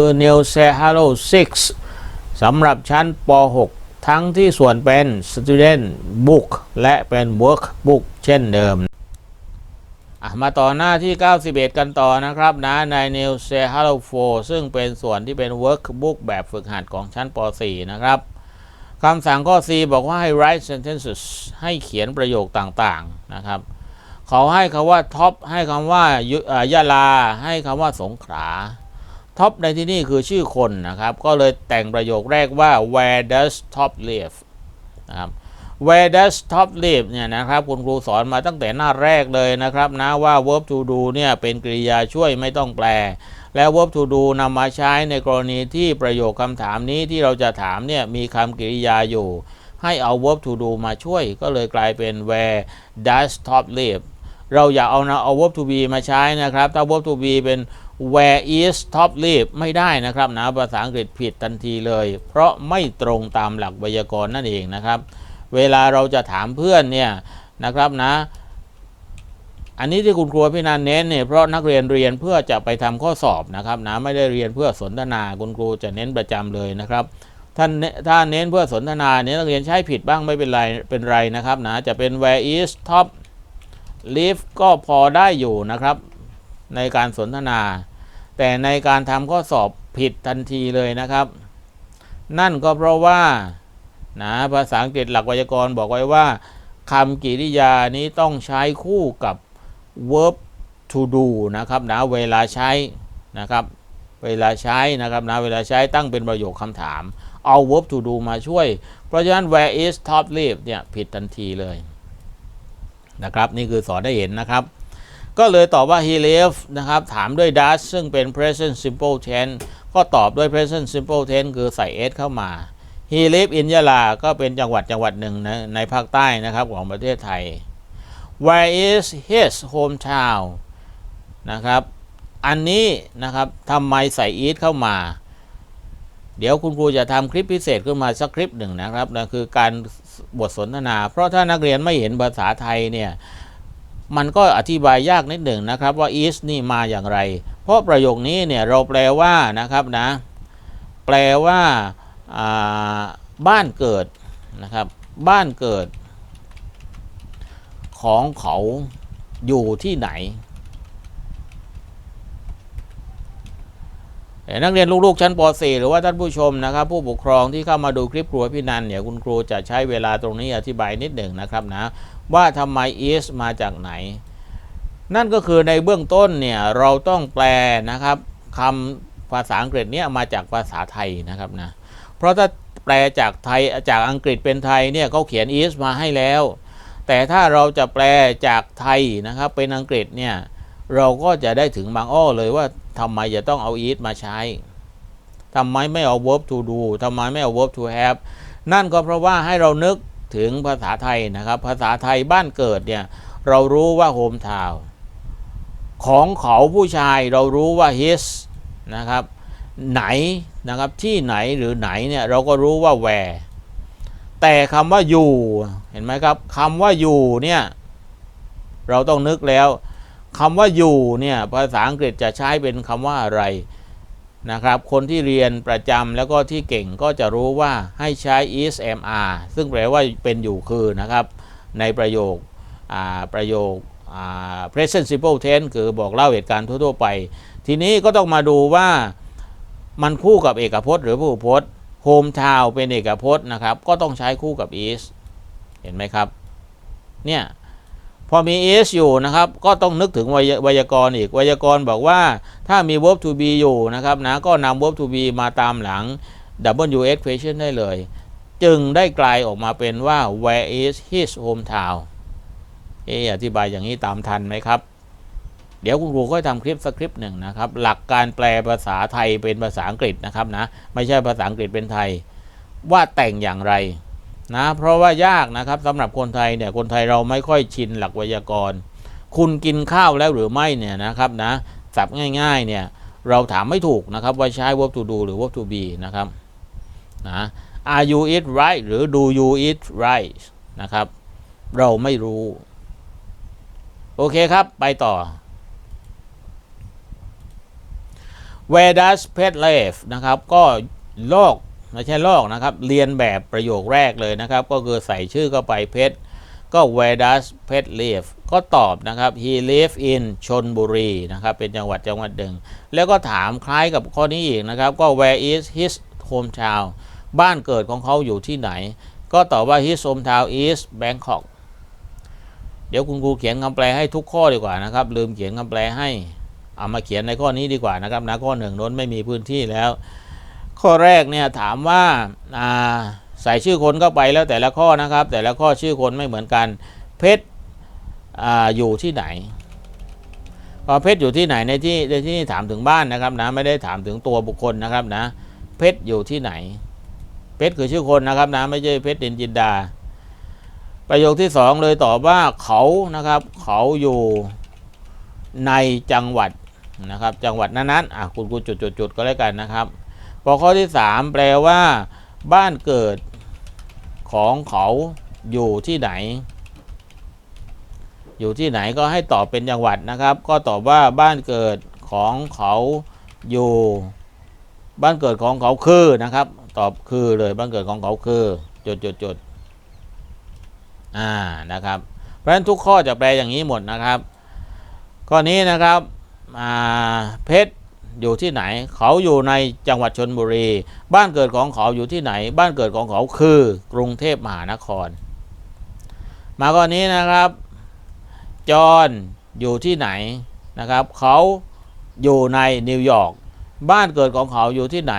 คือ New s e h a l o 6 สำหรับชั้นป .6 ทั้งที่ส่วนเป็น Student Book และเป็น Workbook เช่นเดิม มาต่อหน้าที่ 91 กันต่อนะครับนะใน New s e h a l o 4 ซึ่งเป็นส่วนที่เป็น Workbook แบบฝึกหัดของชั้นป .4 นะครับคำสั่งข้อ C บอกว่าให้ write sentences ให้เขียนประโยคต่างๆนะครับเขาให้คำว่าท็อปให้คำว่าย่ายะลา ให้คำว่าสงขลา ท็อปในที่นี่คือชื่อคนนะครับ ก็เลยแต่งประโยคแรกว่า where does top live นะครับ where does top live เนี่ยนะครับคุณครูสอนมาตั้งแต่หน้าแรกเลยนะครับนะว่า verb to do เนี่ยเป็นกริยาช่วยไม่ต้องแปล แล้ว verb to do นำมาใช้ในกรณีที่ประโยคคำถามนี้ที่เราจะถามเนี่ยมีคำกริยาอยู่ ให้เอา verb to do มาช่วย ก็เลยกลายเป็น where does top live เราอย่าเอานะเอา verb to be มาใช้นะครับ ถ้า verb to be เป็น where is top leaf ไม่ได้นะครับนะภาษาอังกฤษผิดทันทีเลย เพราะไม่ตรงตามหลักไวยากรณ์นั่นเองนะครับ เวลาเราจะถามเพื่อนเนี่ยนะครับนะ อันนี้ที่คุณครูพี่นันเน้นเนี่ยเพราะนักเรียนเรียนเพื่อจะไปทำข้อสอบนะครับนะไม่ได้เรียนเพื่อสนทนาคุณครูจะเน้นประจำเลยนะครับท่านถ้าเน้นเพื่อสนทนาเนี่ยนักเรียนใช้ผิดบ้างไม่เป็นไรเป็นไรนะครับนะจะเป็น where is top leaf ก็พอได้อยู่นะครับ ในการสนทนา แต่ในการทำข้อสอบผิดทันทีเลยนะครับ นั่นก็เพราะว่านะภาษาอังกฤษหลักไวยากรณ์บอกไว้ว่าคำกริยานี้ต้องใช้คู่กับ verb to do นะครับนะเวลาใช้นะครับ เวลาใช้นะครับนะเวลาใช้ตั้งเป็นประโยคคำถาม เอา verb to do มาช่วย เพราะฉะนั้น where is top leaf เนี่ยผิดทันทีเลยนะครับ นี่คือสอนได้เห็นนะครับ ก็เลยตอบว่า he live นะครับ ถามด้วย does ซึ่งเป็น present simple tense ก็ตอบด้วย present simple tense คือใส่ s เข้ามา he live in ยะลาก็เป็นจังหวัดจังหวัดหนึ่งนะในภาคใต้นะครับของประเทศไทย where is his hometown นะครับ อันนี้นะครับทำไมใส่ is เข้ามา เดี๋ยวคุณครูจะทำคลิปพิเศษขึ้นมาสักคลิปหนึ่งนะครับนะคือการบทสนทนา เพราะถ้านักเรียนไม่เห็นภาษาไทยเนี่ย มันก็อธิบายยากนิดหนึ่งนะครับว่า is นี่มาอย่างไร เพราะประโยคนี้เนี่ยเราแปลว่านะครับนะแปลว่าอ่าบ้านเกิดนะครับบ้านเกิด ของเขาอยู่ที่ไหนแต่ นักเรียนลูกๆชั้นป .4 หรือว่าท่านผู้ชมนะครับ ผู้ปกครองที่เข้ามาดูคลิปครัวพี่นันเนี่ยคุณครูจะใช้เวลาตรงนี้อธิบายนิดหนึ่งนะครับนะว่าทำไม is มาจากไหน นั่นก็คือในเบื้องต้นเนี่ยเราต้องแปลนะครับคำภาษาอังกฤษเนี่ยมาจากภาษาไทยนะครับนะเพราะถ้าแปลจากไทยจากอังกฤษเป็นไทยเนี่ยเขาเขียน is มาให้แล้ว แต่ถ้าเราจะแปลจากไทยนะครับเป็นอังกฤษเนี่ยเราก็จะได้ถึงบางอ้อเลยว่า ทำไมจะต้องเอา is มาใช้ทำไมไม่เอา verb to do ทำไมไม่เอา verb to have นั่นก็เพราะว่าให้เรานึกถึงภาษาไทยนะครับ ภาษาไทยบ้านเกิดเนี่ย เรารู้ว่า home town ของเขาผู้ชายเรารู้ว่า his นะครับ ไหนนะครับที่ไหนหรือไหนเนี่ยเราก็รู้ว่า where แต่คำว่าอยู่เห็นไหมครับคำว่าอยู่เนี่ย เราต้องนึกแล้ว คำว่าอยู่เนี่ยภาษาอังกฤษจะใช้เป็นคำว่าอะไรนะครับ คนที่เรียนประจำแล้วก็ที่เก่งก็จะรู้ว่าให้ใช้ is am are ซึ่งแปลว่าเป็นอยู่คือนะครับ ในประโยคประโยค present simple tense คือบอกเล่าเหตุการณ์ทั่วๆไป ทีนี้ก็ต้องมาดูว่ามันคู่กับเอกพจน์ หรือผู้พจน์ home town เป็นเอกพจน์นะครับ ก็ต้องใช้คู่กับ is เห็นไหมครับ เนี่ย พอมี is อยู่นะครับ ก็ต้องนึกถึงไวยากรณ์อีกไวยากรณ์บอกว่า ถ้ามี verb to be อยู่นะครับนะก็นำ verb to be มาตามหลัง ws question ได้เลย จึงได้กลายออกมาเป็นว่า where is his hometown เอออธิบายอย่างนี้ตามทันไหมครับ เดี๋ยวคุณครูค่อยทำคลิปสักคลิปหนึ่งนะครับ หลักการแปลภาษาไทยเป็นภาษาอังกฤษนะครับนะ ไม่ใช่ภาษาอังกฤษเป็นไทย ว่าแต่งอย่างไร นะเพราะว่ายากนะครับสำหรับคนไทยเนี่ยคนไทยเราไม่ค่อยชินหลักไวยากรณ์ คุณกินข้าวแล้วหรือไม่เนี่ยนะครับนะสับง่ายๆเนี่ยเราถามไม่ถูกนะครับว่าใช้ verb to do หรือ verb to be นะครับนะ are you eat right หรือ do you eat right นะครับ เราไม่รู้ โอเคครับไปต่อ where does pet live นะครับ ก็โลก ไม่ใช่ลอกนะครับ เรียนแบบประโยคแรกเลยนะครับ ก็คือใส่ชื่อเข้าไป pet ก็ where does pet live ก็ตอบนะครับ he live in ชนบุรีนะครับ เป็นจังหวัดจังหวัดหนึ่ง แล้วก็ถามคล้ายกับข้อนี้อีกนะครับ ก็ where is his hometown บ้านเกิดของเขาอยู่ที่ไหน ก็ตอบว่า his hometown is Bangkok เดี๋ยวคุณครูเขียนคำแปลให้ทุกข้อดีกว่านะครับ ลืมเขียนคำแปลให้ เอามาเขียนในข้อนี้ดีกว่านะครับนะข้อหนึ่งน้นไม่มีพื้นที่แล้ว ข้อแรกเนี่ยถามว่าใส่ชื่อคนเข้าไปแล้วแต่ละข้อนะครับ แต่ละข้อชื่อคนไม่เหมือนกันเพชรออยู่ที่ไหนพอเพชรอยู่ที่ไหนในที่ในที่นี่ถามถึงบ้านนะครับนะไม่ได้ถามถึงตัวบุคคลนะครับนะเพชรอยู่ที่ไหน เพชรคือชื่อคนนะครับนะไม่ใช่เพชรดินจินดา ประโยคที่สองเลยตอบว่าเขานะครับ เขาอยู่ในจังหวัดนะครับ จังหวัดนั้นๆอะคุณกูจุดๆๆก็แล้วกันนะครับ พอข้อที่สามแปลว่า บ้านเกิดของเขาอยู่ที่ไหน อยู่ที่ไหนก็ให้ตอบเป็นจังหวัดนะครับ ก็ตอบว่าบ้านเกิดของเขาอยู่ บ้านเกิดของเขาคือนะครับ ตอบคือเลยบ้านเกิดของเขาคือจุดจุดจุดอ่านะครับ เพราะฉะนั้นทุกข้อจะแปลอย่างนี้หมดนะครับ ข้อนี้นะครับเพชร อยู่ที่ไหน เขาอยู่ในจังหวัดชนบุรี บ้านเกิดของเขาอยู่ที่ไหน บ้านเกิดของเขาคือกรุงเทพมหานคร มาข้อนี้นะครับ จอห์นอยู่ที่ไหนนะครับ เขาอยู่ในนิวยอร์ก บ้านเกิดของเขาอยู่ที่ไหน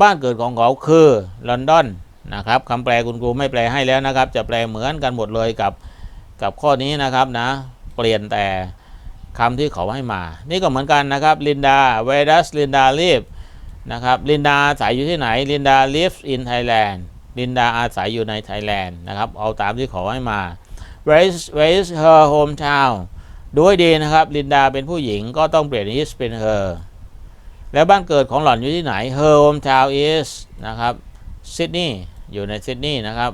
บ้านเกิดของเขาคือลอนดอนนะครับคำแปลคุณครูไม่แปลให้แล้วนะครับ จะแปลเหมือนกันหมดเลยกับกับข้อนี้นะครับนะ เปลี่ยนแต่ คำที่เขาให้มา นี่ก็เหมือนกันนะครับลินดา where does Linda live นะครับลินดาอาศัยอยู่ที่ไหนลินดา lives in Thailand ลินดาอาศัยอยู่ในไทยแลนด์นะครับเอาตามที่เขาให้มา where is where is her hometown ดูให้ดีนะครับลินดาเป็นผู้หญิงก็ต้องเปลี่ยน is เป็น her แล้วบ้านเกิดของหล่อนอยู่ที่ไหน her hometown is นะครับซิดนีย์อยู่ในซิดนีย์นะครับ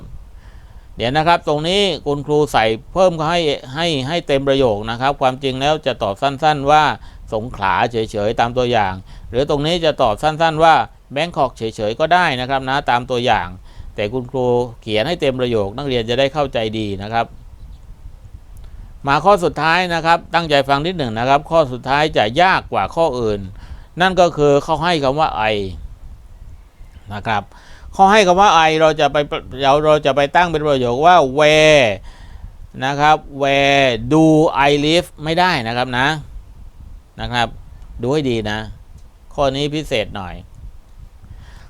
เดี๋ยวนะครับ ตรงนี้คุณครูใส่เพิ่มก็ให้ให้ให้เต็มประโยคนะครับ ความจริงแล้วจะตอบสั้นๆว่าสงขลาเฉยๆตามตัวอย่าง หรือตรงนี้จะตอบสั้นๆว่าแบงคอกเฉยๆก็ได้นะครับนะตามตัวอย่าง แต่คุณครูเขียนให้เต็มประโยค นักเรียนจะได้เข้าใจดีนะครับ มาข้อสุดท้ายนะครับ ตั้งใจฟังนิดหนึ่งนะครับ ข้อสุดท้ายจะยากกว่าข้ออื่น นั่นก็คือเขาให้คำว่า I นะครับ เขาให้คำว่า I เราจะไปเราเราจะไปตั้งเป็นประโยคว่า where นะครับ where do I live ไม่ได้นะครับนะนะครับ ดูให้ดีนะ ข้อนี้พิเศษหน่อย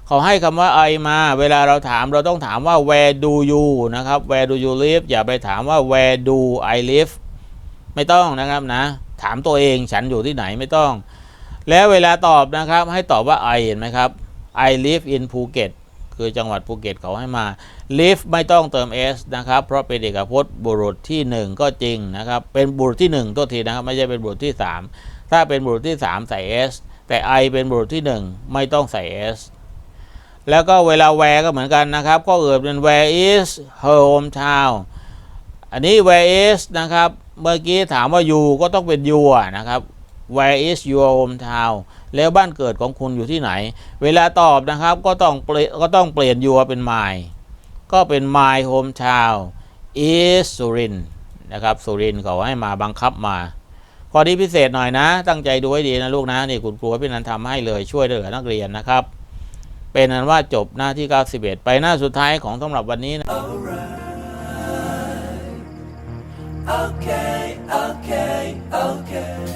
เขาให้คำว่า I มา เวลาเราถามเราต้องถามว่า where do you นะครับ where do you live อย่าไปถามว่า where do I live ไม่ต้องนะครับนะ ถามตัวเองฉันอยู่ที่ไหนไม่ต้อง แล้วเวลาตอบนะครับ ให้ตอบว่า I เห็นไหมครับ I live in Phuket คือจังหวัดภูเก็ตเขาให้มา live ไม่ต้องเติม s นะครับ เพราะเป็นเอกพจน์บุรุษที่ 1 ก็จริงนะครับ เป็นบุรุษที่ 1 ตัวทีนะครับ ไม่ใช่เป็นบุรุษที่ 3 ถ้าเป็นบุรุษที่ 3 ใส่ s แต่ I เป็นบุรุษที่ 1 ไม่ต้องใส่ s แล้วก็เวลา where ก็เหมือนกันนะครับ ก็เอื่นเป็น where is her hometown อันนี้ where is นะครับ เมื่อกี้ถามว่า you ก็ต้องเป็น your นะครับ where is your hometown แล้วบ้านเกิดของคุณอยู่ที่ไหน เวลาตอบนะครับก็ต้องเปลี่ยนก็ต้องเปลี่ยน your เป็น my ก็เป็น my hometown is สุรินนะครับสุรินเขาให้มาบังคับมาข้อนี้พิเศษหน่อยนะ ตั้งใจดูให้ดีนะลูกนะนี่คุณครูพี่นันทำให้เลยช่วยเหลือนักเรียนนะครับ เป็นนั้นว่าจบหน้าที่ 91 ไปหน้าสุดท้ายของสำหรับวันนี้นะ Okay, okay, okay.